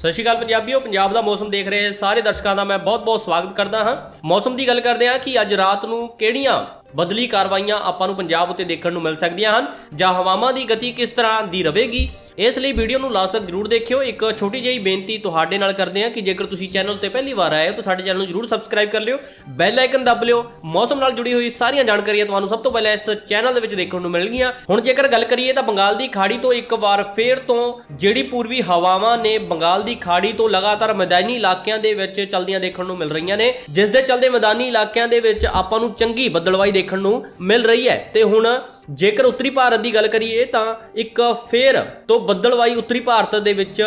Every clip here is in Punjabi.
ਸਤਿ ਸ਼੍ਰੀ ਅਕਾਲ ਪੰਜਾਬੀਓ, ਪੰਜਾਬ ਦਾ ਮੌਸਮ ਦੇਖ ਰਹੇ ਸਾਰੇ ਦਰਸ਼ਕਾਂ ਦਾ ਮੈਂ ਬਹੁਤ-ਬਹੁਤ ਸਵਾਗਤ ਕਰਦਾ ਹਾਂ। ਮੌਸਮ ਦੀ ਗੱਲ ਕਰਦੇ ਹਾਂ ਕਿ ਅੱਜ ਰਾਤ ਨੂੰ ਕਿਹੜੀਆਂ ਬਦਲੀ ਕਾਰਵਾਈਆਂ ਆਪਾਂ ਨੂੰ ਪੰਜਾਬ ਉੱਤੇ ਦੇਖਣ ਨੂੰ ਮਿਲ ਸਕਦੀਆਂ ਹਨ। ਜਾਂ ਹਵਾਵਾਂ ਦੀ ਗਤੀ ਕਿਸ ਤਰ੍ਹਾਂ ਦੀ ਰਹੇਗੀ? ਇਸ ਲਈ ਵੀਡੀਓ ਨੂੰ ਲਾਸਟ ਤੱਕ ਜਰੂਰ ਦੇਖਿਓ। ਇੱਕ ਛੋਟੀ ਜਿਹੀ ਬੇਨਤੀ ਤੁਹਾਡੇ ਨਾਲ ਕਰਦੇ ਹਾਂ ਕਿ ਜੇਕਰ ਤੁਸੀਂ ਚੈਨਲ ਤੇ ਪਹਿਲੀ ਵਾਰ ਆਏ ਹੋ ਤਾਂ ਸਾਡੇ ਚੈਨਲ ਨੂੰ ਜਰੂਰ ਸਬਸਕ੍ਰਾਈਬ ਕਰ ਲਿਓ। ਬੈਲ ਆਈਕਨ ਦਬ ਲਿਓ। ਮੌਸਮ ਨਾਲ ਜੁੜੀ ਹੋਈ ਸਾਰੀਆਂ ਜਾਣਕਾਰੀਆਂ ਤੁਹਾਨੂੰ ਸਭ ਤੋਂ ਪਹਿਲਾਂ ਇਸ ਚੈਨਲ ਦੇ ਵਿੱਚ ਦੇਖਣ ਨੂੰ ਮਿਲਣਗੀਆਂ। ਹੁਣ ਜੇਕਰ ਗੱਲ ਕਰੀਏ ਤਾਂ ਬੰਗਾਲ ਦੀ ਖਾੜੀ ਤੋਂ ਇੱਕ ਵਾਰ ਫੇਰ ਤੋਂ ਜਿਹੜੀ ਪੂਰਬੀ ਹਵਾਵਾਂ ਨੇ ਬੰਗਾਲ ਦੀ ਖਾੜੀ ਤੋਂ ਲਗਾਤਾਰ ਮੈਦਾਨੀ ਇਲਾਕਿਆਂ ਦੇ ਵਿੱਚ ਚਲਦੀਆਂ ਦੇਖਣ ਨੂੰ ਮਿਲ ਰਹੀਆਂ ਨੇ। ਜਿਸ ਦੇ ਚਲਦੇ ਮੈਦਾਨੀ ਇਲਾਕਿਆਂ ਦੇ ਵਿੱਚ ਆਪਾਂ ਨੂੰ ਚੰਗੀ ਬੱਦਲਵਾਈ ਦੇਖਣ ਨੂੰ ਮਿਲ ਰਹੀ ਹੈ। ਤੇ ਹੁਣ ਜੇਕਰ ਉੱਤਰੀ ਭਾਰਤ ਦੀ ਗੱਲ ਕਰੀਏ ਤਾਂ ਇੱਕ ਫੇਰ ਤੋਂ ਬੱਦਲਵਾਈ ਉੱਤਰੀ ਭਾਰਤ ਦੇ ਵਿੱਚ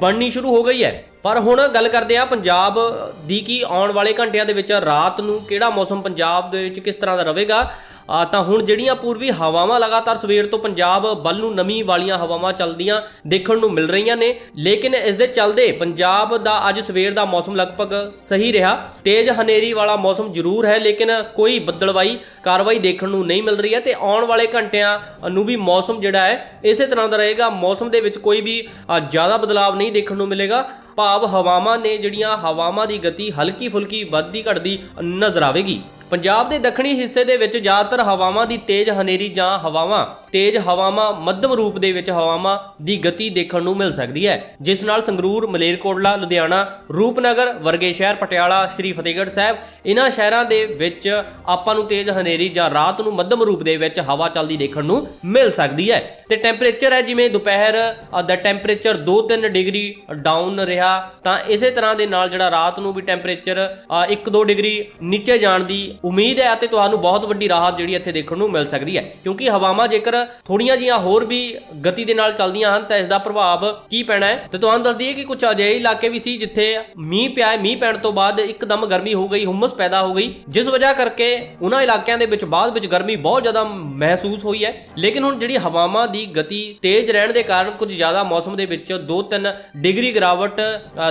ਬਣਨੀ ਸ਼ੁਰੂ ਹੋ ਗਈ ਹੈ। ਪਰ ਹੁਣ ਗੱਲ ਕਰਦੇ ਆ ਪੰਜਾਬ ਦੀ ਕੀ ਆਉਣ ਵਾਲੇ ਘੰਟਿਆਂ ਦੇ ਵਿੱਚ ਰਾਤ ਨੂੰ ਕਿਹੜਾ ਮੌਸਮ ਪੰਜਾਬ ਦੇ ਵਿੱਚ ਕਿਸ ਤਰ੍ਹਾਂ ਦਾ ਰਹੇਗਾ। ਆ ਤਾਂ ਹੁਣ ਜਿਹੜੀਆਂ ਪੂਰਬੀ ਹਵਾਵਾਂ ਲਗਾਤਾਰ ਸਵੇਰ ਤੋਂ ਪੰਜਾਬ ਵੱਲ ਨੂੰ ਨਮੀ ਵਾਲੀਆਂ ਹਵਾਵਾਂ ਚੱਲਦੀਆਂ ਦੇਖਣ ਨੂੰ ਮਿਲ ਰਹੀਆਂ ਨੇ, ਲੇਕਿਨ ਇਸ ਦੇ ਚੱਲਦੇ ਪੰਜਾਬ ਦਾ ਅੱਜ ਸਵੇਰ ਦਾ ਮੌਸਮ ਲਗਭਗ ਸਹੀ ਰਿਹਾ। ਤੇਜ਼ ਹਨੇਰੀ ਵਾਲਾ ਮੌਸਮ ਜ਼ਰੂਰ ਹੈ, ਲੇਕਿਨ ਕੋਈ ਬੱਦਲਵਾਈ ਕਾਰਵਾਈ ਦੇਖਣ ਨੂੰ ਨਹੀਂ ਮਿਲ ਰਹੀ ਹੈ ਤੇ ਆਉਣ ਵਾਲੇ ਘੰਟਿਆਂ ਨੂੰ ਵੀ ਮੌਸਮ ਜਿਹੜਾ ਹੈ, ਇਸੇ ਤਰ੍ਹਾਂ ਦਾ ਰਹੇਗਾ। ਮੌਸਮ ਦੇ ਵਿੱਚ ਕੋਈ ਵੀ ਜ਼ਿਆਦਾ ਬਦਲਾਵ ਨਹੀਂ ਦੇਖਣ ਨੂੰ ਮਿਲੇਗਾ। ਭਾਵ ਹਵਾਵਾਂ ਨੇ ਜਿਹੜੀਆਂ ਹਵਾਵਾਂ ਦੀ ਗਤੀ ਹਲਕੀ ਫੁਲਕੀ ਵੱਧਦੀ ਘਟਦੀ ਨਜ਼ਰ ਆਵੇਗੀ। ਪੰਜਾਬ ਦੇ ਦੱਖਣੀ ਹਿੱਸੇ ਦੇ ਵਿੱਚ ਜ਼ਿਆਦਾਤਰ ਹਵਾਵਾਂ ਦੀ ਤੇਜ਼ ਹਨੇਰੀ ਜਾਂ ਹਵਾਵਾਂ, ਤੇਜ਼ ਹਵਾਵਾਂ ਮੱਧਮ ਰੂਪ ਦੇ ਵਿੱਚ ਹਵਾਵਾਂ ਦੀ ਗਤੀ ਦੇਖਣ ਨੂੰ ਮਿਲ ਸਕਦੀ ਹੈ, ਜਿਸ ਨਾਲ ਸੰਗਰੂਰ, ਮਲੇਰਕੋਟਲਾ, ਲੁਧਿਆਣਾ, ਰੂਪਨਗਰ ਵਰਗੇ ਸ਼ਹਿਰ, ਪਟਿਆਲਾ, ਸ਼੍ਰੀ ਫਤਿਹਗੜ੍ਹ ਸਾਹਿਬ ਇਹਨਾਂ ਸ਼ਹਿਰਾਂ ਦੇ ਵਿੱਚ ਆਪਾਂ ਨੂੰ ਤੇਜ਼ ਹਨੇਰੀ ਜਾਂ ਰਾਤ ਨੂੰ ਮੱਧਮ ਰੂਪ ਦੇ ਵਿੱਚ ਹਵਾ ਚੱਲਦੀ ਦੇਖਣ ਨੂੰ ਮਿਲ ਸਕਦੀ ਹੈ। ਤੇ ਟੈਂਪਰੇਚਰ ਹੈ ਜਿਵੇਂ ਦੁਪਹਿਰ ਦਾ ਟੈਂਪਰੇਚਰ 2-3 ਡਿਗਰੀ ਡਾਊਨ ਰਿਹਾ, ਤਾਂ ਇਸੇ ਤਰ੍ਹਾਂ ਦੇ ਨਾਲ ਜਿਹੜਾ ਰਾਤ ਨੂੰ ਵੀ ਟੈਂਪਰੇਚਰ 1-2 ਡਿਗਰੀ ਨੀਚੇ ਜਾਣ ਦੀ ਉਮੀਦ ਹੈ ਅਤੇ ਤੁਹਾਨੂੰ ਬਹੁਤ ਵੱਡੀ ਰਾਹਤ ਜਿਹੜੀ ਇੱਥੇ ਦੇਖਣ ਨੂੰ ਮਿਲ ਸਕਦੀ ਹੈ। ਕਿਉਂਕਿ ਹਵਾਵਾਂ ਜੇਕਰ ਥੋੜੀਆਂ ਜੀਆਂ ਹੋਰ ਵੀ ਗਤੀ ਦੇ ਨਾਲ ਚੱਲਦੀਆਂ ਹਨ, ਤਾਂ ਇਸ ਦਾ ਪ੍ਰਭਾਵ ਕੀ ਪੈਣਾ ਹੈ? ਤੇ ਤੁਹਾਨੂੰ ਦੱਸ ਦਈਏ ਕਿ ਕੁਝ ਅਜਿਹੇ ਇਲਾਕੇ ਵੀ ਸੀ ਜਿੱਥੇ ਮੀਂਹ ਪਿਆ ਮੀਂਹ ਪੈਣ ਤੋਂ ਬਾਅਦ ਇੱਕਦਮ ਗਰਮੀ ਹੋ ਗਈ, ਹੁਮਸ ਪੈਦਾ ਹੋ ਗਈ। ਜਿਸ ਵਜ੍ਹਾ ਕਰਕੇ ਉਹਨਾਂ ਇਲਾਕਿਆਂ ਦੇ ਵਿੱਚ ਬਾਅਦ ਵਿੱਚ ਗਰਮੀ ਬਹੁਤ ਜ਼ਿਆਦਾ ਮਹਿਸੂਸ ਹੋਈ ਹੈ। ਲੇਕਿਨ ਹੁਣ ਜਿਹੜੀ ਹਵਾਵਾਂ ਦੀ ਗਤੀ ਤੇਜ਼ ਰਹਿਣ ਦੇ ਕਾਰਨ ਕੁਝ ਜ਼ਿਆਦਾ ਮੌਸਮ ਦੇ ਵਿੱਚ 2-3 ਡਿਗਰੀ ਗਿਰਾਵਟ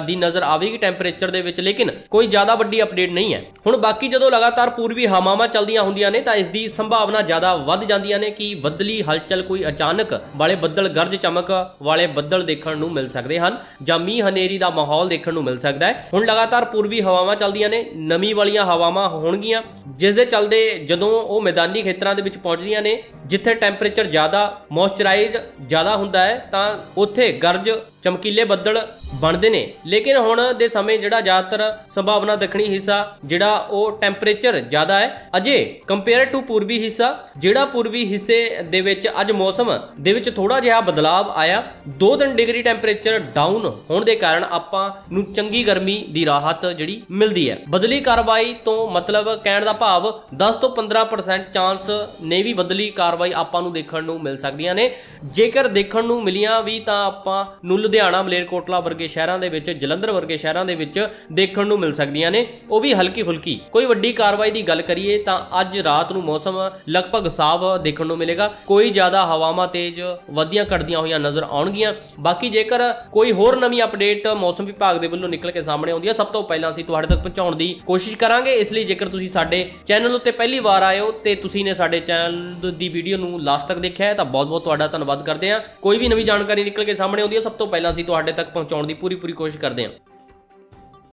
ਦੀ ਨਜ਼ਰ ਆਵੇਗੀ ਟੈਂਪਰੇਚਰ ਦੇ ਵਿੱਚ। ਲੇਕਿਨ ਕੋਈ ਜ਼ਿਆਦਾ ਵੱਡੀ ਅਪਡੇਟ ਨਹੀਂ ਹੈ। ਹੁਣ ਬਾਕੀ ਜਦੋਂ ਲਗਾਤਾਰ ਪੂਰਬੀ ਹਵਾਵਾਂ ਚੱਲਦੀਆਂ ਹੁੰਦੀਆਂ ਨੇ ਤਾਂ ਇਸ ਦੀ ਸੰਭਾਵਨਾ ਜ਼ਿਆਦਾ ਵੱਧ ਜਾਂਦੀਆਂ ਨੇ ਕਿ ਬੱਦਲੀ ਹਲਚਲ ਕੋਈ ਅਚਾਨਕ ਵਾਲੇ ਬੱਦਲ ਗਰਜ ਚਮਕ ਵਾਲੇ ਬੱਦਲ ਦੇਖਣ ਨੂੰ ਮਿਲ ਸਕਦੇ ਹਨ ਜਾਂ ਮੀਂਹ ਹਨੇਰੀ ਦਾ ਮਾਹੌਲ ਦੇਖਣ ਨੂੰ ਮਿਲ ਸਕਦਾ ਹੈ। ਹੁਣ ਲਗਾਤਾਰ ਪੂਰਬੀ ਹਵਾਵਾਂ ਚੱਲਦੀਆਂ ਨੇ ਨਮੀ ਵਾਲੀਆਂ ਹਵਾਵਾਂ ਹੋਣਗੀਆਂ, ਜਿਸ ਦੇ ਚੱਲਦੇ ਜਦੋਂ ਉਹ ਮੈਦਾਨੀ ਖੇਤਰਾਂ ਦੇ ਵਿੱਚ ਪਹੁੰਚਦੀਆਂ ਨੇ, ਜਿੱਥੇ ਟੈਂਪਰੇਚਰ ਜ਼ਿਆਦਾ ਮੋਇਸਚਰਾਈਜ਼ ਜ਼ਿਆਦਾ ਹੁੰਦਾ ਹੈ ਤਾਂ ਉੱਥੇ ਗਰਜ ਚਮਕੀਲੇ ਬੱਦਲ ਬਣਦੇ ਨੇ। ਲੇਕਿਨ ਹੁਣ ਦੇ ਸਮੇਂ ਜਿਹੜਾ ਜ਼ਿਆਦਾਤਰ ਸੰਭਾਵਨਾ ਦੱਖਣੀ ਹਿੱਸਾ, ਜਿਹੜਾ ਉਹ ਟੈਂਪਰੇਚਰ ਜ਼ਿਆਦਾ ਹੈ, ਅਜੇ ਕੰਪੇਅਰ ਟੂ ਪੂਰਬੀ ਹਿੱਸਾ, ਜਿਹੜਾ ਪੂਰਬੀ ਹਿੱਸੇ ਦੇ ਵਿੱਚ ਅੱਜ ਮੌਸਮ ਦੇ ਵਿੱਚ ਥੋੜਾ ਜਿਹਾ ਬਦਲਾਵ ਆਇਆ 2-3 ਡਿਗਰੀ ਟੈਂਪਰੇਚਰ ਡਾਊਨ ਹੋਣ ਦੇ ਕਾਰਨ ਆਪਾਂ ਨੂੰ ਚੰਗੀ ਗਰਮੀ ਦੀ ਰਾਹਤ ਜਿਹੜੀ ਮਿਲਦੀ ਹੈ। ਬਦਲੀ ਕਾਰਵਾਈ ਤੋਂ ਮਤਲਬ ਕਹਿਣ ਦਾ ਭਾਵ 10 ਤੋਂ 15% ਚਾਂਸ ਨੇ ਵੀ ਬਦਲੀ ਕਾਰਵਾਈ ਆਪਾਂ ਨੂੰ ਦੇਖਣ ਨੂੰ ਮਿਲ ਸਕਦੀਆਂ ਨੇ। ਜੇਕਰ ਦੇਖਣ ਨੂੰ ਮਿਲੀਆਂ ਵੀ ਤਾਂ ਆਪਾਂ ਨੂੰ ਲੁਧਿਆਣਾ, ਮਲੇਰਕੋਟਲਾ ਵਰਗੇ ਸ਼ਹਿਰਾਂ ਦੇ ਵਿੱਚ, ਜਲੰਧਰ ਵਰਗੇ ਸ਼ਹਿਰਾਂ ਦੇ ਵਿੱਚ ਦੇਖਣ ਨੂੰ ਮਿਲ ਸਕਦੀਆਂ ਨੇ। ਉਹ ਵੀ ਹਲਕੀ ਫੁਲਕੀ ਕੋਈ ਵੱਡੀ ਕਾਰਵਾਈ ਦੀ ਗੱਲ ਕਰੀਏ ਤਾਂ ਅੱਜ ਰਾਤ ਨੂੰ ਮੌਸਮ ਲਗਭਗ ਸਾਫ਼ ਦੇਖਣ ਨੂੰ ਮਿਲੇਗਾ। ਕੋਈ ਜ਼ਿਆਦਾ ਹਵਾਵਾਂ ਤੇਜ਼ ਵਧੀਆਂ ਘਟਦੀਆਂ ਹੋਈਆਂ ਨਜ਼ਰ ਆਉਣਗੀਆਂ। ਬਾਕੀ ਜੇਕਰ ਕੋਈ ਹੋਰ ਨਵੀਂ ਅਪਡੇਟ ਮੌਸਮ ਵਿਭਾਗ ਦੇ ਵੱਲੋਂ ਨਿਕਲ ਕੇ ਸਾਹਮਣੇ ਆਉਂਦੀ ਹੈ ਸਭ ਤੋਂ ਪਹਿਲਾਂ ਅਸੀਂ ਤੁਹਾਡੇ ਤੱਕ ਪਹੁੰਚਾਉਣ ਦੀ ਕੋਸ਼ਿਸ਼ ਕਰਾਂਗੇ। ਇਸ ਲਈ ਜੇਕਰ ਤੁਸੀਂ ਸਾਡੇ ਚੈਨਲ ਉੱਤੇ ਪਹਿਲੀ ਵਾਰ ਆਏ ਹੋ ਤੇ ਤੁਸੀਂ ਨੇ ਸਾਡੇ ਚੈਨਲ ਦੀ ਵੀਡੀਓ ਨੂੰ ਲਾਸਟ ਤੱਕ ਦੇਖਿਆ ਹੈ, ਤਾਂ ਬਹੁਤ-ਬਹੁਤ ਤੁਹਾਡਾ ਧੰਨਵਾਦ ਕਰਦੇ ਹਾਂ। ਕੋਈ ਵੀ ਨਵੀਂ ਜਾਣਕਾਰੀ ਨਿਕਲ ਕੇ ਸਾਹਮਣੇ ਆਉਂਦੀ ਹੈ ਸਭ ਤੋਂ ਪਹਿਲਾਂ ਅਸੀਂ ਤੁਹਾਡੇ ਤੱਕ ਪਹੁੰਚਾਉਣ ਦੀ ਪੂਰੀ ਪੂਰੀ ਕੋਸ਼ਿਸ਼ ਕਰਦੇ ਹਾਂ।